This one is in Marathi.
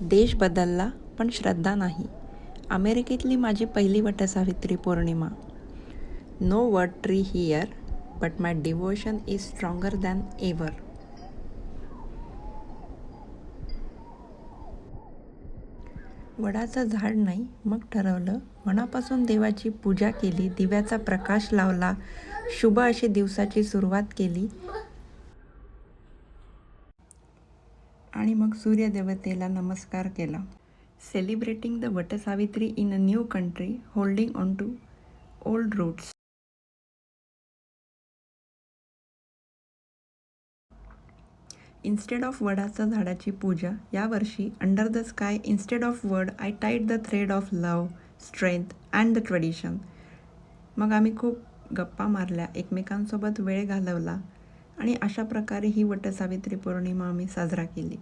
देश बदलला पण श्रद्धा नाही. अमेरिकेतली माझी पहिली Vatsavitri Pournima no vat tree here but my devotion is stronger than ever वडाचं झाड नाही मग ठरवलं. मनापासून देवाची पूजा केली दिव्याचा प्रकाश लावला. शुभ अशी दिवसाची सुरुवात केली. आणि मग सूर्यदेवतेला नमस्कार केला. Celebrating the Vatsavitri in a new country holding on to old roots instead of वडाचं झाडाची पूजा यावर्षी under the sky instead of vad I tied the thread of love strength and the tradition मग आम्ही खूप गप्पा मारल्या एकमेकांसोबत वेळ घालवला आणि अशा प्रकारे ही वटसावित्री पौर्णिमा आम्ही साजरा केली.